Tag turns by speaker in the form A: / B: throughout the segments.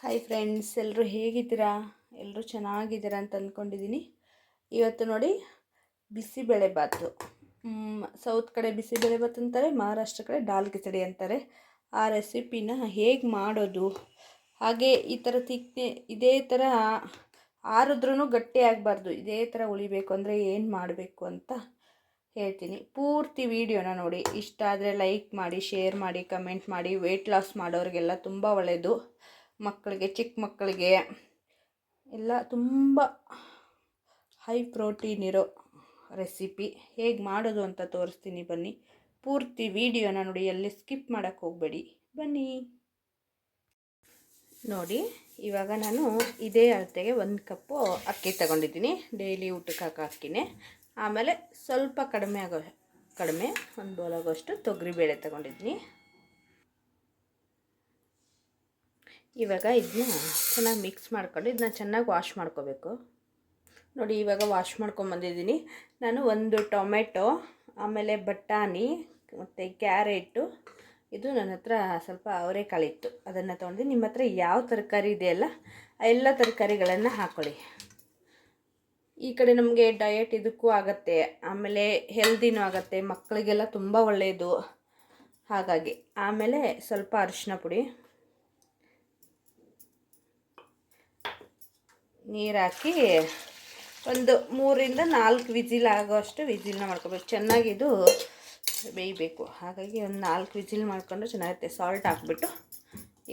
A: Hi friends ಎಲ್ಲರೂ ಹೇಗಿದ್ದೀರಾ? ಎಲ್ಲರೂ ಚೆನ್ನಾಗಿದ್ದೀರಾ ಅಂತ ಅಂದ್ಕೊಂಡಿದ್ದೀನಿ ಇವತ್ತು ನೋಡಿ ಬಿಸಿಬೇಳೆ ಬಾತು. ಸೌತ್ ಕಡೆ ಬಿಸಿಬೇಳೆ ಬಾತ್ ಅಂತಾರೆ ಮಹಾರಾಷ್ಟ್ರ ಕಡೆ ದಾಲ್ ಕಿಚಡಿ ಅಂತಾರೆ. ಆ ರೆಸಿಪಿನ ಹೇಗೆ ಮಾಡೋದು? ಹಾಗೆ ಈ ಥರ ತಿಕ್ನೆ, ಇದೇ ಥರ ಆರಿದ್ರೂ ಗಟ್ಟಿ ಆಗಬಾರ್ದು ಇದೇ ಥರ ಉಳಿಬೇಕು ಅಂದರೆ ಏನು ಮಾಡಬೇಕು ಅಂತ ಹೇಳ್ತೀನಿ. ಪೂರ್ತಿ ವಿಡಿಯೋನ ನೋಡಿ. ಇಷ್ಟ ಆದರೆ ಲೈಕ್ ಮಾಡಿ ಶೇರ್ ಮಾಡಿ ಕಮೆಂಟ್ ಮಾಡಿ. ವೆಯ್ಟ್ ಲಾಸ್ ಮಾಡೋರಿಗೆಲ್ಲ ತುಂಬ ಒಳ್ಳೆಯದು ಮಕ್ಕಳಿಗೆ, ಚಿಕ್ಕ ಮಕ್ಕಳಿಗೆ ಎಲ್ಲ ತುಂಬ ಹೈ ಪ್ರೋಟೀನ್ ಇರೋ ರೆಸಿಪಿ ಹೇಗೆ ಮಾಡೋದು ಅಂತ ತೋರಿಸ್ತೀನಿ ಬನ್ನಿ. ಪೂರ್ತಿ ವಿಡಿಯೋನ ನೋಡಿ, ಎಲ್ಲಿ ಸ್ಕಿಪ್ ಮಾಡೋಕ್ಕೆ ಹೋಗಬೇಡಿ. ಬನ್ನಿ. ನೋಡಿ, ಇವಾಗ ನಾನು ಇದೇ ಅಳತೆಗೆ ಒಂದು ಕಪ್ಪು ಅಕ್ಕಿ ತಗೊಂಡಿದ್ದೀನಿ. ಡೈಲಿ ಊಟಕ್ಕೆ ಹಾಕೋ ಅಕ್ಕಿನೇ. ಆಮೇಲೆ ಸ್ವಲ್ಪ ಕಡಿಮೆ ಆಗೋ, ಕಡಿಮೆ, ಒಂದು ಬೋಲಾಗೋಷ್ಟು ತೊಗರಿಬೇಳೆ ತಗೊಂಡಿದ್ದೀನಿ. ಇವಾಗ ಇದನ್ನ ಚೆನ್ನಾಗಿ ಮಿಕ್ಸ್ ಮಾಡ್ಕೊಂಡು ಇದನ್ನ ಚೆನ್ನಾಗಿ ವಾಶ್ ಮಾಡ್ಕೋಬೇಕು. ನೋಡಿ, ಇವಾಗ ವಾಶ್ ಮಾಡ್ಕೊಂಬಂದಿದ್ದೀನಿ ನಾನು ಒಂದು ಟೊಮೆಟೊ, ಆಮೇಲೆ ಬಟಾಣಿ, ಮತ್ತು ಕ್ಯಾರೆಟು. ಇದು ನನ್ನ ಹತ್ರ ಸ್ವಲ್ಪ ಅವರೆಕಾಳಿತ್ತು ಅದನ್ನು ತೊಗೊಂಡು ನಿಮ್ಮ ಹತ್ರ ಯಾವ ತರಕಾರಿ ಇದೆಯಲ್ಲ ಆ ಎಲ್ಲ ತರಕಾರಿಗಳನ್ನು ಹಾಕ್ಕೊಳ್ಳಿ ಈ ಕಡೆ ನಮಗೆ ಡಯಟ್ ಇದಕ್ಕೂ ಆಗುತ್ತೆ. ಆಮೇಲೆ ಹೆಲ್ದಿನೂ ಆಗುತ್ತೆ. ಮಕ್ಕಳಿಗೆಲ್ಲ ತುಂಬ ಒಳ್ಳೆಯದು ಹಾಗಾಗಿ, ಆಮೇಲೆ ಸ್ವಲ್ಪ ಅರಿಶಿನ ಪುಡಿ. ನೀರು ಹಾಕಿ ಒಂದು ಮೂರಿಂದ ನಾಲ್ಕು ವಿಜಿಲ್ ಆಗೋಷ್ಟು ವಿಜಿಲ್ನ ಮಾಡ್ಕೋಬೇಕು. ಚೆನ್ನಾಗಿದು ಬೇಯಬೇಕು. ಹಾಗಾಗಿ ಒಂದು ನಾಲ್ಕು ವಿಜಿಲ್ ಮಾಡಿಕೊಂಡು ಚೆನ್ನಾಗಿರುತ್ತೆ ಸಾಲ್ಟ್ ಹಾಕ್ಬಿಟ್ಟು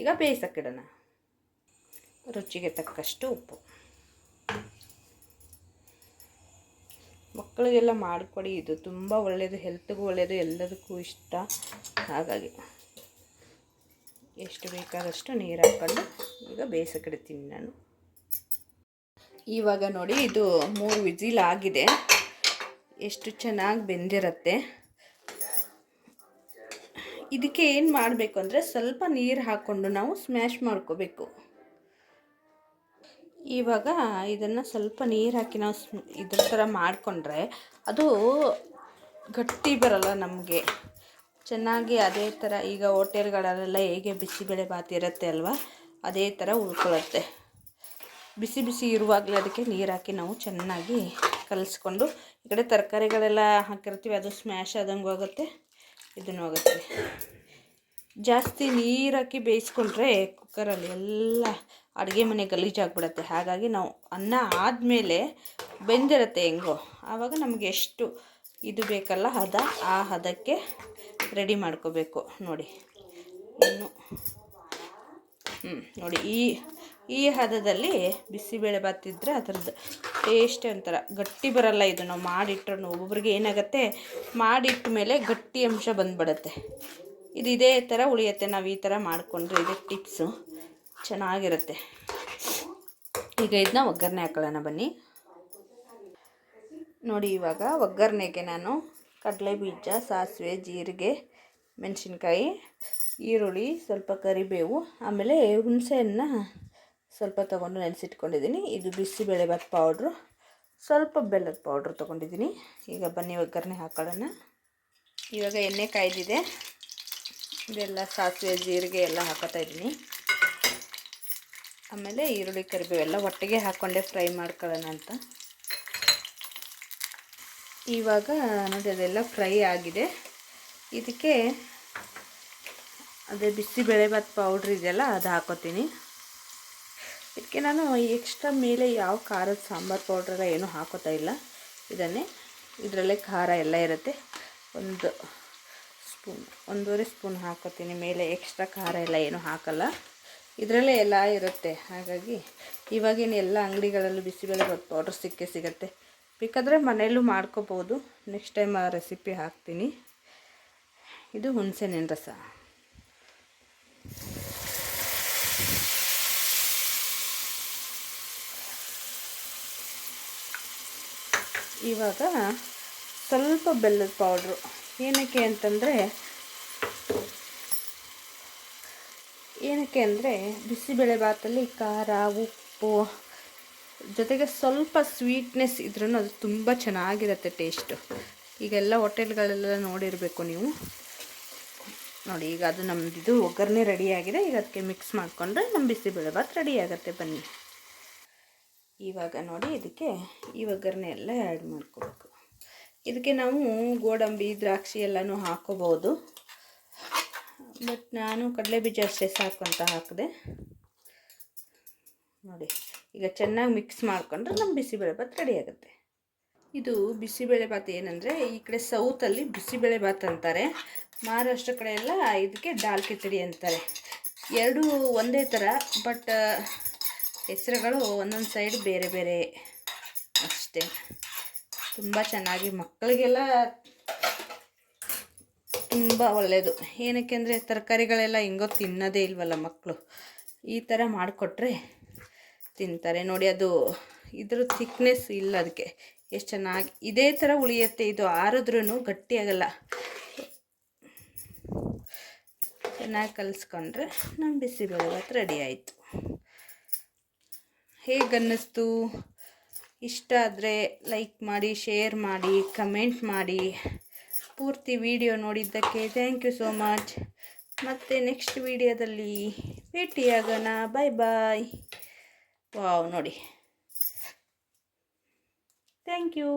A: ಈಗ ಬೇಯಿಸಕ್ಕಿಡೋಣ. ರುಚಿಗೆ ತಕ್ಕಷ್ಟು ಉಪ್ಪು. ಮಕ್ಕಳಿಗೆಲ್ಲ ಮಾಡಿಕೊಡಿ. ಇದು ತುಂಬ ಒಳ್ಳೆಯದು ಹೆಲ್ತ್ಗೂ ಒಳ್ಳೆಯದು ಎಲ್ಲದಕ್ಕೂ ಇಷ್ಟ. ಹಾಗಾಗಿ ಎಷ್ಟು ಬೇಕಾದಷ್ಟು ನೀರು ಹಾಕ್ಕೊಂಡು ಈಗ ಬೇಯಿಸಕ್ಕಿಡ್ತೀನಿ ನಾನು. ಇವಾಗ ನೋಡಿ ಇದು ಮೂರು ವಿಜಿಲ್ ಆಗಿದೆ. ಎಷ್ಟು ಚೆನ್ನಾಗಿ ಬೆಂದಿರತ್ತೆ. ಇದಕ್ಕೆ ಏನು ಮಾಡಬೇಕು ಅಂದರೆ ಸ್ವಲ್ಪ ನೀರು ಹಾಕ್ಕೊಂಡು ನಾವು ಸ್ಮ್ಯಾಶ್ ಮಾಡ್ಕೋಬೇಕು. ಇವಾಗ ಇದನ್ನು ಸ್ವಲ್ಪ ನೀರು ಹಾಕಿ ನಾವು ಇದ್ರ ಥರ ಮಾಡಿಕೊಂಡ್ರೆ ಅದು ಗಟ್ಟಿ ಬರಲ್ಲ ನಮಗೆ. ಚೆನ್ನಾಗಿ ಅದೇ ಥರ ಈಗ ಹೋಟೆಲ್ಗಳಲ್ಲೆಲ್ಲ ಹೇಗೆ ಬಿಸಿಬೇಳೆ ಬಾತ್ ಇರುತ್ತೆ ಅಲ್ವಾ, ಅದೇ ಥರ ಉಳ್ಕೊಳ್ಳುತ್ತೆ ಬಿಸಿ ಬಿಸಿ ಇರುವಾಗಲೇ ಅದಕ್ಕೆ ನೀರು ಹಾಕಿ ನಾವು ಚೆನ್ನಾಗಿ ಕಲಿಸ್ಕೊಂಡು, ಈ ಕಡೆ ತರಕಾರಿಗಳೆಲ್ಲ ಹಾಕಿರ್ತೀವಿ, ಅದು ಸ್ಮ್ಯಾಶ್ ಆದಂಗೂ ಆಗುತ್ತೆ ಇದನ್ನು ಆಗುತ್ತೆ ಜಾಸ್ತಿ ನೀರು ಹಾಕಿ ಬೇಯಿಸ್ಕೊಂಡ್ರೆ ಕುಕ್ಕರಲ್ಲಿ ಎಲ್ಲ ಅಡುಗೆ ಮನೆ ಗಲೀಜಾಗ್ಬಿಡುತ್ತೆ ಹಾಗಾಗಿ ನಾವು ಅನ್ನ ಆದಮೇಲೆ ಬೆಂದಿರುತ್ತೆ ಹೆಂಗೋ, ಆವಾಗ ನಮಗೆ ಎಷ್ಟು ಇದು ಬೇಕಲ್ಲ ಹದ, ಆ ಹದಕ್ಕೆ ರೆಡಿ ಮಾಡ್ಕೋಬೇಕು. ನೋಡಿ, ಇನ್ನು ಹ್ಞೂ ನೋಡಿ ಈ ಈ ಹದದಲ್ಲಿ ಬಿಸಿಬೇಳೆ ಇದ್ದರೆ ಅದ್ರದ್ದು ಟೇಸ್ಟ್ ಒಂಥರ ಗಟ್ಟಿ ಬರಲ್ಲ ಇದು. ನಾವು ಮಾಡಿಟ್ರೂ ಒಬ್ಬೊಬ್ರಿಗೆ ಏನಾಗುತ್ತೆ, ಮಾಡಿಟ್ಟ ಮೇಲೆ ಗಟ್ಟಿ ಅಂಶ ಬಂದ್ಬಿಡುತ್ತೆ. ಇದು ಇದೇ ಥರ ಉಳಿಯುತ್ತೆ. ನಾವು ಈ ಥರ ಮಾಡಿಕೊಂಡ್ರೆ ಇದೇ ಟಿಪ್ಸು ಚೆನ್ನಾಗಿರುತ್ತೆ. ಈಗ ಇದನ್ನ ಒಗ್ಗರಣೆ ಹಾಕೊಳ್ಳೋಣ ಬನ್ನಿ. ನೋಡಿ, ಇವಾಗ ಒಗ್ಗರಣೆಗೆ ನಾನು ಕಡಲೆ ಬೀಜ ಸಾಸಿವೆ, ಜೀರಿಗೆ, ಮೆಣಸಿನ್ಕಾಯಿ, ಈರುಳ್ಳಿ, ಸ್ವಲ್ಪ ಕರಿಬೇವು, ಆಮೇಲೆ ಹುಣಸೆಹಣ್ಣ ಸ್ವಲ್ಪ ತೊಗೊಂಡು ನೆನೆಸಿಟ್ಕೊಂಡಿದ್ದೀನಿ. ಇದು ಬಿಸಿಬೇಳೆಭಾತ್ ಪೌಡ್ರು ಸ್ವಲ್ಪ ಬೆಲ್ಲದ ಪೌಡ್ರ್ ತೊಗೊಂಡಿದ್ದೀನಿ. ಈಗ ಬನ್ನಿ ಒಗ್ಗರಣೆ ಹಾಕೊಳ್ಳೋಣ. ಇವಾಗ ಎಣ್ಣೆ ಕಾಯ್ದಿದೆ. ಇದೆಲ್ಲ ಸಾಸಿವೆ, ಜೀರಿಗೆ ಎಲ್ಲ ಹಾಕೋತಾ ಇದ್ದೀನಿ. ಆಮೇಲೆ ಈರುಳ್ಳಿ, ಕರಿಬೇವು ಎಲ್ಲ ಒಟ್ಟಿಗೆ ಹಾಕ್ಕೊಂಡೆ ಫ್ರೈ ಮಾಡ್ಕೊಳ್ಳೋಣ ಅಂತ. ಇವಾಗ ನೋಡಿ, ಅದೆಲ್ಲ ಫ್ರೈ ಆಗಿದೆ. ಇದಕ್ಕೆ ಅದೇ ಬಿಸಿಬೇಳೆಭಾತ್ ಪೌಡ್ರ್ ಇದೆಯಲ್ಲ, ಅದು ಹಾಕೋತೀನಿ. ಇದಕ್ಕೆ ನಾನು ಎಕ್ಸ್ಟ್ರಾ ಮೇಲೆ ಯಾವ ಖಾರದ ಸಾಂಬಾರು ಪೌಡ್ರೆಲ್ಲ ಏನೂ ಹಾಕೋತಾ ಇಲ್ಲ. ಇದನ್ನೇ ಇದರಲ್ಲೇ ಖಾರ ಎಲ್ಲ ಇರುತ್ತೆ. ಒಂದು ಸ್ಪೂನ್ ಒಂದೂವರೆ ಸ್ಪೂನ್ ಹಾಕೋತೀನಿ. ಮೇಲೆ ಎಕ್ಸ್ಟ್ರಾ ಖಾರ ಎಲ್ಲ ಏನೂ ಹಾಕಲ್ಲ. ಇದರಲ್ಲೇ ಎಲ್ಲ ಇರುತ್ತೆ. ಹಾಗಾಗಿ ಇವಾಗೇನು ಎಲ್ಲ ಅಂಗಡಿಗಳಲ್ಲೂ ಬಿಸಿಬೇಳೆ ಪೌಡ್ರ್ ಸಿಕ್ಕೇ ಸಿಗುತ್ತೆ. ಬೇಕಾದರೆ ಮನೆಯಲ್ಲೂ ಮಾಡ್ಕೋಬೋದು. ನೆಕ್ಸ್ಟ್ ಟೈಮ್ ಆ ರೆಸಿಪಿ ಹಾಕ್ತೀನಿ. ಇದು ಹುಣಸೆಹಣ್ಣಿನ ರಸ. ಇವಾಗ ಸ್ವಲ್ಪ ಬೆಲ್ಲದ ಪೌಡ್ರು ಏನಕ್ಕೆ ಅಂತಂದರೆ, ಏನಕ್ಕೆ ಅಂದರೆ ಬಿಸಿಬೇಳೆ ಭಾತಲ್ಲಿ ಖಾರ, ಉಪ್ಪು, ಜೊತೆಗೆ ಸ್ವಲ್ಪ ಸ್ವೀಟ್ನೆಸ್ ಇದ್ರೂ ಅದು ತುಂಬ ಚೆನ್ನಾಗಿರುತ್ತೆ ಟೇಸ್ಟು ಈಗೆಲ್ಲ ಹೋಟೆಲ್ಗಳೆಲ್ಲ ನೋಡಿರಬೇಕು ನೀವು. ನೋಡಿ, ಈಗ ಅದು ನಮ್ಮದು ಒಗ್ಗರಣೆ ರೆಡಿಯಾಗಿದೆ ಈಗ ಅದಕ್ಕೆ ಮಿಕ್ಸ್ ಮಾಡಿಕೊಂಡ್ರೆ ನಮ್ಮ ಬಿಸಿಬೇಳೆಭಾತ್ ರೆಡಿ ಆಗುತ್ತೆ. ಬನ್ನಿ. ಇವಾಗ ನೋಡಿ ಇದಕ್ಕೆ ಈ ಒಗ್ಗರಣೆ ಎಲ್ಲ ಆ್ಯಡ್ ಮಾಡ್ಕೋಬೇಕು. ಇದಕ್ಕೆ ನಾವು ಗೋಡಂಬಿ, ದ್ರಾಕ್ಷಿ ಎಲ್ಲನೂ ಹಾಕೋಬೋದು ಬಟ್ ನಾನು ಕಡಲೆ ಬೀಜ ಅಷ್ಟೇ ಸಾಕು ಅಂತ ಹಾಕಿದೆ. ನೋಡಿ, ಈಗ ಚೆನ್ನಾಗಿ ಮಿಕ್ಸ್ ಮಾಡಿಕೊಂಡ್ರೆ ನಮ್ಮ ಬಿಸಿಬೇಳೆಭಾತ್ ರೆಡಿ ಆಗುತ್ತೆ. ಇದು ಬಿಸಿಬೇಳೆಭಾತ್ ಏನಂದರೆ ಈ ಕಡೆ ಸೌತಲ್ಲಿ ಬಿಸಿಬೇಳೆಭಾತ್ ಅಂತಾರೆ. ಮಹಾರಾಷ್ಟ್ರ ಕಡೆ ಎಲ್ಲ ಇದಕ್ಕೆ ದಾಲ್ ಕಿಚಡಿ ಅಂತಾರೆ. ಎರಡೂ ಒಂದೇ ಥರ ಬಟ್ ಹೆಸರುಗಳು ಒಂದೊಂದು ಸೈಡ್ ಬೇರೆ ಬೇರೆ ಅಷ್ಟೇ. ತುಂಬ ಚೆನ್ನಾಗಿ ಮಕ್ಕಳಿಗೆಲ್ಲ ತುಂಬ ಒಳ್ಳೆಯದು ಏನಕ್ಕೆ ಅಂದರೆ ತರಕಾರಿಗಳೆಲ್ಲ ಹೆಂಗೋ ತಿನ್ನೋದೇ ಇಲ್ವಲ್ಲ ಮಕ್ಕಳು ಈ ಥರ ಮಾಡಿಕೊಟ್ರೆ ತಿಂತಾರೆ. ನೋಡಿ ಅದು ಇದ್ರ ಥಿಕ್ನೆಸ್ ಇಲ್ಲ ಅದಕ್ಕೆ ಎಷ್ಟು ಚೆನ್ನಾಗಿ ಇದೇ ಥರ ಉಳಿಯುತ್ತೆ. ಇದು ಆರಿದ್ರೂ ಗಟ್ಟಿಯಾಗಲ್ಲ ಚೆನ್ನಾಗಿ ಕಲಿಸ್ಕೊಂಡ್ರೆ ನಮ್ಮ ಬಿಸಿಬೇಳೆಭಾತ್ ರೆಡಿ ಆಯಿತು. ಹೇಗನ್ನಿಸ್ತು? ಇಷ್ಟ ಆದರೆ ಲೈಕ್ ಮಾಡಿ ಶೇರ್ ಮಾಡಿ ಕಮೆಂಟ್ ಮಾಡಿ. ಪೂರ್ತಿ ವಿಡಿಯೋ ನೋಡಿದ್ದಕ್ಕೆ ಥ್ಯಾಂಕ್ ಯು ಸೋ ಮಚ್ ಮತ್ತು ನೆಕ್ಸ್ಟ್ ವಿಡಿಯೋದಲ್ಲಿ ಭೇಟಿಯಾಗೋಣ ಬಾಯ್ ಬಾಯ್ ವಾವ್ ನೋಡಿ. Thank you